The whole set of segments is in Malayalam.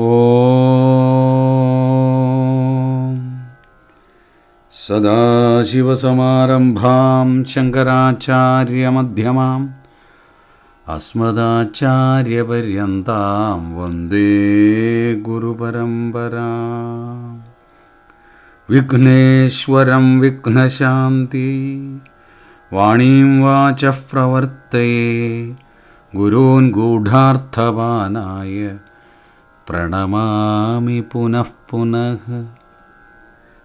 ഓം. സദാശിവസമാരംഭാം ശങ്കരാചാര്യമധ്യമാം അസ്മദാചാര്യപര്യന്താം വന്ദേ ഗുരുപരമ്പരാ. വിഘ്നേശ്വരം വിഘ്നശാന്തി വാണീം വാചഃ പ്രവർത്തയേ ഗുരൂൻ ഗൂഢാർത്ഥവാനായ പ്രണമാമി പുനഃ പുനഃ.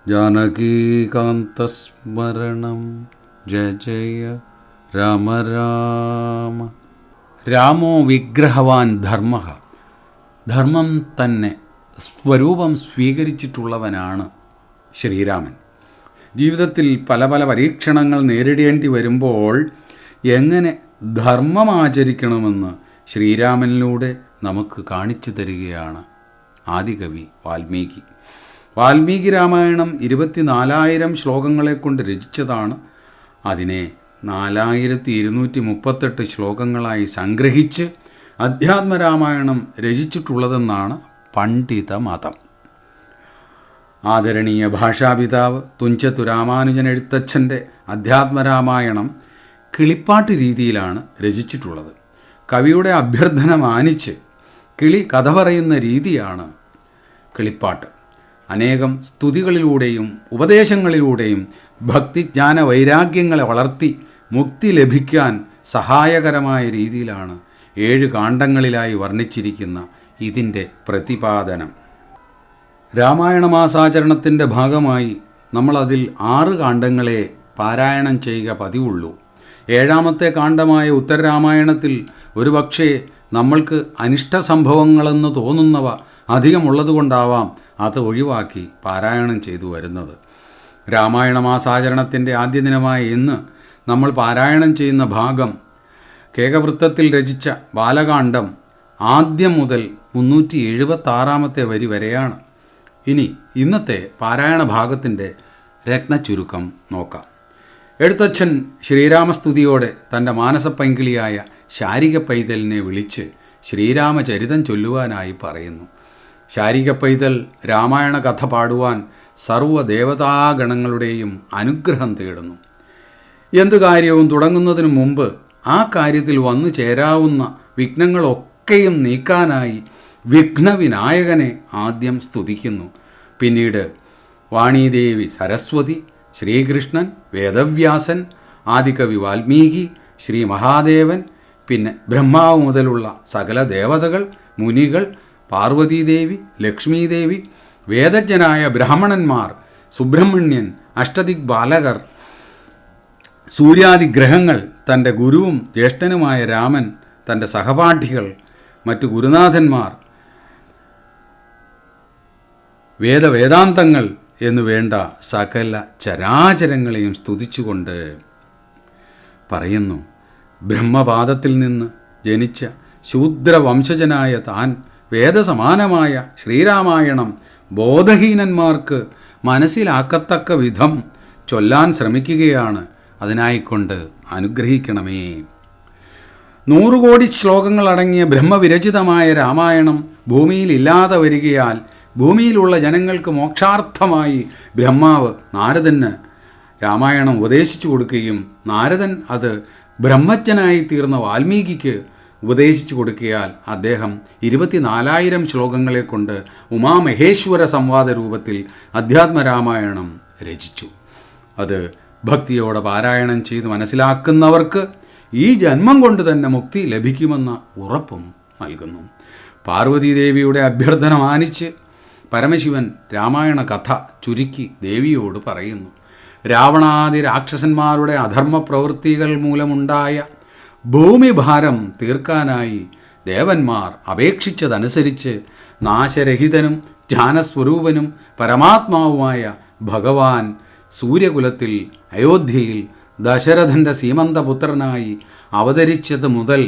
ജാനകീകാന്തസ്മരണം ജയ ജയ. രാമ രാമ. രാമോ വിഗ്രഹവാൻ ധർമ്മ. ധർമ്മം തന്നെ സ്വരൂപം സ്വീകരിച്ചിട്ടുള്ളവനാണ് ശ്രീരാമൻ. ജീവിതത്തിൽ പല പല പരീക്ഷണങ്ങൾ നേരിടേണ്ടി വരുമ്പോൾ എങ്ങനെ ധർമ്മം ആചരിക്കണമെന്ന് ശ്രീരാമനിലൂടെ നമുക്ക് കാണിച്ചു തരികയാണ് ആദികവി വാൽമീകി. വാൽമീകി രാമായണം ഇരുപത്തിനാലായിരം ശ്ലോകങ്ങളെ കൊണ്ട് രചിച്ചതാണ്. അതിനെ നാലായിരത്തി ഇരുന്നൂറ്റി മുപ്പത്തെട്ട് ശ്ലോകങ്ങളായി സംഗ്രഹിച്ച് അധ്യാത്മരാമായണം രചിച്ചിട്ടുള്ളതെന്നാണ് പണ്ഡിത മതം ആദരണീയ ഭാഷാപിതാവ് തുഞ്ചത്തു രാമാനുജൻ എഴുത്തച്ഛന്റെ അധ്യാത്മരാമായണം കിളിപ്പാട്ട് രീതിയിലാണ് രചിച്ചിട്ടുള്ളത്. കവിയുടെ അഭ്യർത്ഥന മാനിച്ച് കിളി കഥ പറയുന്ന രീതിയാണ് കിളിപ്പാട്ട്. അനേകം സ്തുതികളിലൂടെയും ഉപദേശങ്ങളിലൂടെയും ഭക്തിജ്ഞാന വൈരാഗ്യങ്ങളെ വളർത്തി മുക്തി ലഭിക്കാൻ സഹായകരമായ രീതിയിലാണ് ഏഴ് കാണ്ഡങ്ങളിലായി വർണിച്ചിരിക്കുന്ന ഇതിന്റെ പ്രതിപാദനം. രാമായണ മാസാചരണത്തിന്റെ ഭാഗമായി നമ്മളതിൽ ആറ് കാണ്ഡങ്ങളെ പാരായണം ചെയ്യുക പതിവുള്ളൂ. ഏഴാമത്തെ കാണ്ഡമായ ഉത്തരരാമായണത്തിൽ ഒരുപക്ഷേ നമ്മൾക്ക് അനിഷ്ട സംഭവങ്ങളെന്ന് തോന്നുന്നവ അധികമുള്ളതുകൊണ്ടാവാം അത് ഒഴിവാക്കി പാരായണം ചെയ്തു വരുന്നത്. രാമായണ മാസാചരണത്തിന്റെ ആദ്യ ദിനമായ ഇന്ന് നമ്മൾ പാരായണം ചെയ്യുന്ന ഭാഗം കേകവൃത്തത്തിൽ രചിച്ച ബാലകാന്ഡം ആദ്യം മുതൽ മുന്നൂറ്റി എഴുപത്താറാമത്തെ വരി വരെയാണ്. ഇനി ഇന്നത്തെ പാരായണ ഭാഗത്തിന്റെ രത്നചുരുക്കം നോക്കാം. എഴുത്തച്ഛൻ ശ്രീരാമസ്തുതിയോടെ തന്റെ മാനസപ്പൈങ്കിളിയായ ശാരിക പൈതലിനെ വിളിച്ച് ശ്രീരാമചരിതം ചൊല്ലുവാനായി പറയുന്നു. ശാരിക പൈതൽ രാമായണ കഥ പാടുവാൻ സർവദേവതാഗണങ്ങളുടെയും അനുഗ്രഹം തേടുന്നു. എന്തു കാര്യവും തുടങ്ങുന്നതിനു മുമ്പ് ആ കാര്യത്തിൽ വന്നു ചേരാവുന്ന വിഘ്നങ്ങളൊക്കെയും നീക്കാനായി വിഘ്നവിനായകനെ ആദ്യം സ്തുതിക്കുന്നു. പിന്നീട് വാണീദേവി സരസ്വതി ശ്രീകൃഷ്ണൻ വേദവ്യാസൻ ആദികവി വാൽമീകി ശ്രീ മഹാദേവൻ പിന്നെ ബ്രഹ്മാവ് മുതലുള്ള സകല ദേവതകൾ മുനികൾ പാർവതീദേവി ലക്ഷ്മീദേവി വേദജ്ഞനായ ബ്രാഹ്മണന്മാർ സുബ്രഹ്മണ്യൻ അഷ്ടദിക് ബാലകർ സൂര്യാദി ഗ്രഹങ്ങൾ തന്റെ ഗുരുവും ജ്യേഷ്ഠനുമായ രാമൻ തന്റെ സഹപാഠികൾ മറ്റു ഗുരുനാഥന്മാർ വേദവേദാന്തങ്ങൾ എന്നു വേണ്ട സകല ചരാചരങ്ങളെയും സ്തുതിച്ചുകൊണ്ട് പറയുന്നു. ബ്രഹ്മപാദത്തിൽ നിന്ന് ജനിച്ച ശൂദ്രവംശജനായ താൻ വേദസമാനമായ ശ്രീരാമായണം ബോധഹീനന്മാർക്ക് മനസ്സിലാക്കത്തക്ക വിധം ചൊല്ലാൻ ശ്രമിക്കുകയാണ് അതിനായിക്കൊണ്ട് അനുഗ്രഹിക്കണമേ. നൂറുകോടി ശ്ലോകങ്ങളടങ്ങിയ ബ്രഹ്മവിരചിതമായ രാമായണം ഭൂമിയിൽ ഇല്ലാതെ വരികയാൽ ഭൂമിയിലുള്ള ജനങ്ങൾക്ക് മോക്ഷാർത്ഥമായി ബ്രഹ്മാവ് നാരദന് രാമായണം ഉപദേശിച്ചു കൊടുക്കുകയും നാരദൻ അത് ബ്രഹ്മജ്ഞനായി തീർന്ന വാൽമീകിക്ക് ഉപദേശിച്ചു കൊടുക്കിയാൽ അദ്ദേഹം ഇരുപത്തിനാലായിരം ശ്ലോകങ്ങളെ കൊണ്ട് ഉമാമഹേശ്വര സംവാദ രൂപത്തിൽ അധ്യാത്മരാമായണം രചിച്ചു. അത് ഭക്തിയോടെ പാരായണം ചെയ്ത് മനസ്സിലാക്കുന്നവർക്ക് ഈ ജന്മം കൊണ്ട് തന്നെ മുക്തി ലഭിക്കുമെന്ന ഉറപ്പും നൽകുന്നു. പാർവതീദേവിയുടെ അഭ്യർത്ഥന മാനിച്ച് പരമശിവൻ രാമായണ കഥ ചുരുക്കി ദേവിയോട് പറയുന്നു. രാവണാദി രാക്ഷസന്മാരുടെ അധർമ്മ പ്രവൃത്തികൾ മൂലമുണ്ടായ ഭൂമിഭാരം തീർക്കാനായി ദേവന്മാർ അപേക്ഷിച്ചതനുസരിച്ച് നാശരഹിതനും ജ്ഞാനസ്വരൂപനും പരമാത്മാവുമായ ഭഗവാൻ സൂര്യകുലത്തിൽ അയോധ്യയിൽ ദശരഥന്റെ സീമന്തപുത്രനായി അവതരിച്ചത് മുതൽ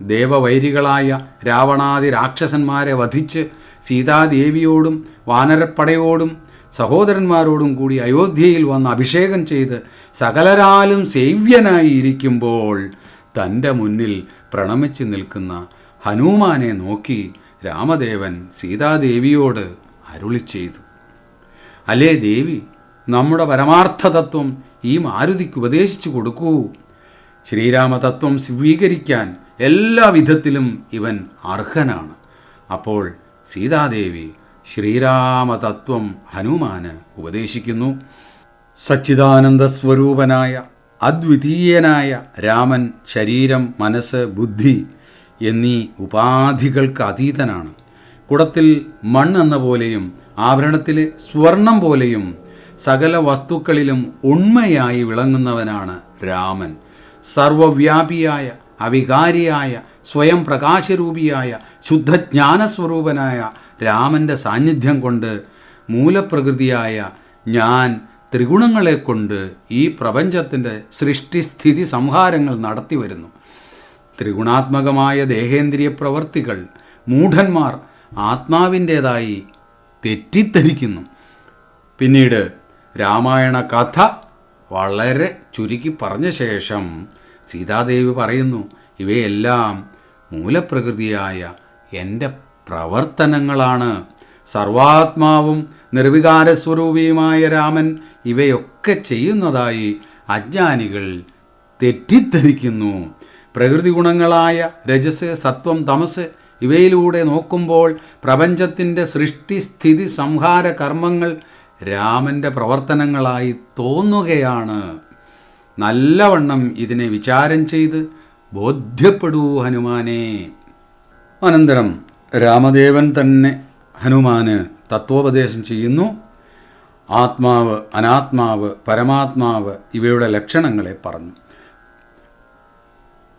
ദേവവൈരികളായ രാവണാദി രാക്ഷസന്മാരെ വധിച്ച് സീതാദേവിയോടും വാനരപ്പടയോടും സഹോദരന്മാരോടും കൂടി അയോധ്യയിൽ വന്ന് അഭിഷേകം ചെയ്ത് സകലരാലും സേവ്യനായി ഇരിക്കുമ്പോൾ തന്റെ മുന്നിൽ പ്രണമിച്ച് നിൽക്കുന്ന ഹനുമാനെ നോക്കി രാമദേവൻ സീതാദേവിയോട് അരുളി ചെയ്തു. അല്ലേ ദേവി നമ്മുടെ പരമാർത്ഥ തത്വം ഈ മാരുതിക്ക് ഉപദേശിച്ചു കൊടുക്കൂ. ശ്രീരാമതത്വം സ്വീകരിക്കാൻ എല്ലാ വിധത്തിലും ഇവൻ അർഹനാണ്. അപ്പോൾ സീതാദേവി ശ്രീരാമതത്വം ഹനുമാന് ഉപദേശിക്കുന്നു. സച്ചിദാനന്ദ സ്വരൂപനായ അദ്വിതീയനായ രാമൻ ശരീരം മനസ്സ് ബുദ്ധി എന്നീ ഉപാധികൾക്ക് അതീതനാണ്. കുടത്തിൽ മണ്ണെന്ന പോലെയും ആഭരണത്തിലെ സ്വർണം പോലെയും സകല വസ്തുക്കളിലും ഉണ്മയായി വിളങ്ങുന്നവനാണ് രാമൻ. സർവവ്യാപിയായ അവികാരിയായ സ്വയം പ്രകാശരൂപിയായ ശുദ്ധജ്ഞാനസ്വരൂപനായ രാമന്റെ സാന്നിധ്യം കൊണ്ട് മൂലപ്രകൃതിയായ ഞാൻ ത്രിഗുണങ്ങളെ കൊണ്ട് ഈ പ്രപഞ്ചത്തിന്റെ സൃഷ്ടിസ്ഥിതി സംഹാരങ്ങൾ നടത്തി വരുന്നു. ത്രിഗുണാത്മകമായ ദേഹേന്ദ്രിയ പ്രവർത്തികൾ മൂഢന്മാർ ആത്മാവിന്റേതായി തെറ്റിദ്ധരിക്കുന്നു. പിന്നീട് രാമായണ കഥ വളരെ ചുരുക്കി പറഞ്ഞ ശേഷം സീതാദേവി പറയുന്നു ഇവയെല്ലാം മൂലപ്രകൃതിയായ എന്റെ പ്രവർത്തനങ്ങളാണ്. സർവാത്മാവും നിർവികാര നിർവികാരസ്വരൂപിയുമായ രാമൻ ഇവയൊക്കെ ചെയ്യുന്നതായി അജ്ഞാനികൾ തെറ്റിദ്ധരിക്കുന്നു. പ്രകൃതി ഗുണങ്ങളായ രജസ് സത്വം തമസ് ഇവയിലൂടെ നോക്കുമ്പോൾ പ്രപഞ്ചത്തിന്റെ സൃഷ്ടി സ്ഥിതി സംഹാര കർമ്മങ്ങൾ രാമന്റെ പ്രവർത്തനങ്ങളായി തോന്നുകയാണ്. നല്ലവണ്ണം ഇതിനെ വിചാരം ചെയ്ത് ബോധ്യപ്പെടൂ ഹനുമാനെ. അനന്തരം രാമദേവൻ തന്നെ ഹനുമാന് തത്വോപദേശം ചെയ്യുന്നു. ആത്മാവ് അനാത്മാവ് പരമാത്മാവ് ഇവയുടെ ലക്ഷണങ്ങളെ പറഞ്ഞു.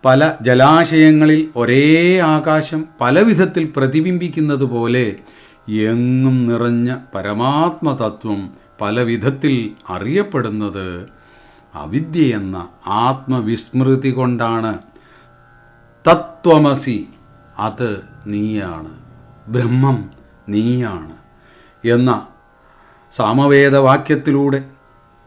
പല ജലാശയങ്ങളിൽ ഒരേ ആകാശം പല വിധത്തിൽ പ്രതിബിംബിക്കുന്നത് പോലെ എങ്ങും നിറഞ്ഞ പരമാത്മതത്വം പല വിധത്തിൽ അറിയപ്പെടുന്നത് അവിദ്യയെന്ന ആത്മവിസ്മൃതി കൊണ്ടാണ്. തത്വമസി അത് നീയാണ്. ബ്രഹ്മം നീയാണ് എന്ന സാമവേദവാക്യത്തിലൂടെ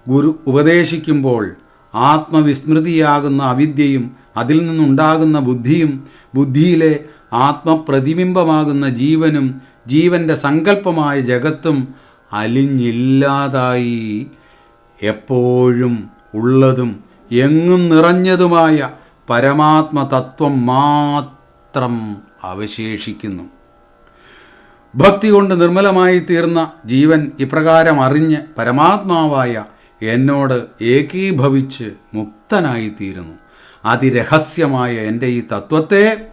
ഗുരു ഉപദേശിക്കുമ്പോൾ ആത്മവിസ്മൃതിയാകുന്ന അവിദ്യയും അതിൽ നിന്നുണ്ടാകുന്ന ബുദ്ധിയും ബുദ്ധിയിലെ ആത്മപ്രതിബിംബമാകുന്ന ജീവനും ജീവന്റെ സങ്കല്പമായ ജഗത്തും അലിഞ്ഞില്ലാതായി എപ്പോഴും ഉള്ളതും എങ്ങും നിറഞ്ഞതുമായ പരമാത്മതത്വം മാത്രം അവശേഷിക്കുന്നു. ഭക്തി കൊണ്ട് നിർമ്മലമായി തീർന്ന ജീവൻ ഇപ്രകാരം അറിഞ്ഞ് പരമാത്മാവായ എന്നോട് ഏകീഭവിച്ച് മുക്തനായിത്തീരുന്നു. അതിരഹസ്യമായ എന്റെ ഈ തത്വത്തെ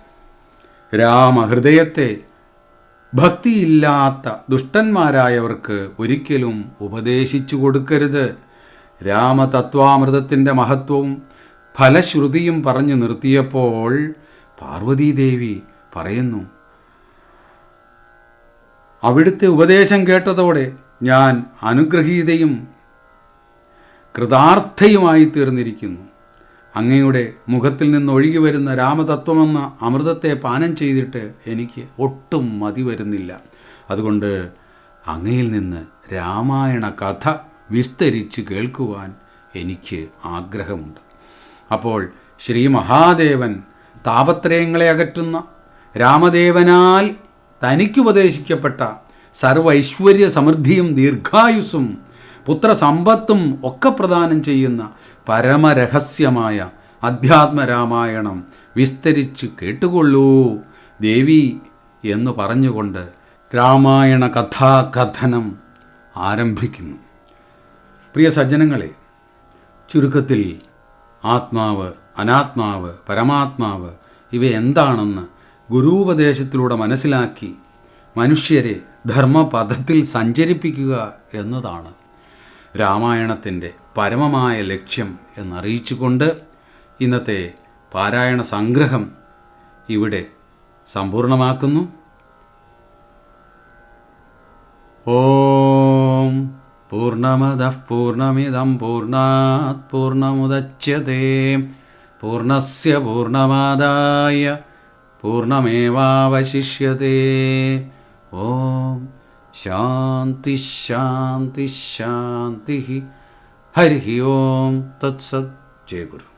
രാമഹൃദയത്തെ ഭക്തിയില്ലാത്ത ദുഷ്ടന്മാരായവർക്ക് ഒരിക്കലും ഉപദേശിച്ചു കൊടുക്കരുത്. രാമതത്വാമൃതത്തിന്റെ മഹത്വവും ഫലശ്രുതിയും പറഞ്ഞു നിർത്തിയപ്പോൾ പാർവതീദേവി പറയുന്നു അവിടുത്തെ ഉപദേശം കേട്ടതോടെ ഞാൻ അനുഗ്രഹീതയും കൃതാർത്ഥയുമായി തീർന്നിരിക്കുന്നു അങ്ങയുടെ മുഖത്തിൽ നിന്ന് ഒഴുകി വരുന്ന രാമതത്വമെന്ന അമൃതത്തെ പാനം ചെയ്തിട്ട് എനിക്ക് ഒട്ടും മതി വരുന്നില്ല. അതുകൊണ്ട് അങ്ങയിൽ നിന്ന് രാമായണ കഥ വിസ്തരിച്ച് കേൾക്കുവാൻ എനിക്ക് ആഗ്രഹമുണ്ട്. അപ്പോൾ ശ്രീ മഹാദേവൻ താപത്രയങ്ങളെ അകറ്റുന്ന രാമദേവനാൽ തനിക്ക് ഉപദേശിക്കപ്പെട്ട സർവൈശ്വര്യ സമൃദ്ധിയും ദീർഘായുസ്സും പുത്രസമ്പത്തും ഒക്കെ പ്രദാനം ചെയ്യുന്ന പരമരഹസ്യമായ അധ്യാത്മരാമായണം വിസ്തരിച്ച് കേട്ടുകൊള്ളൂ. ദേവി എന്ന് പറഞ്ഞുകൊണ്ട് രാമായണ കഥാകഥനം ആരംഭിക്കുന്നു. പ്രിയ സജ്ജനങ്ങളെ ചുരുക്കത്തിൽ ആത്മാവ് അനാത്മാവ് പരമാത്മാവ് ഇവ എന്താണെന്ന് ഗുരൂപദേശത്തിലൂടെ മനസ്സിലാക്കി മനുഷ്യരെ ധർമ്മപഥത്തിൽ സഞ്ചരിപ്പിക്കുക എന്നതാണ് രാമായണത്തിന്റെ പരമമായ ലക്ഷ്യം എന്നറിയിച്ചുകൊണ്ട് ഇന്നത്തെ പാരായണ സംഗ്രഹം ഇവിടെ സമ്പൂർണമാക്കുന്നു. ഓം പൂർണമദ പൂർണമിദം പൂർണാത് പൂർണമുദച്യത്തെ പൂർണസ്യ പൂർണമാദായ പൂർണമേവാവശിഷ്യത്തെ ഓം ശാന്തി ശാന്തി ശാന്തി. ഹരി ഓം തത്സത്. ജയ ഗുരു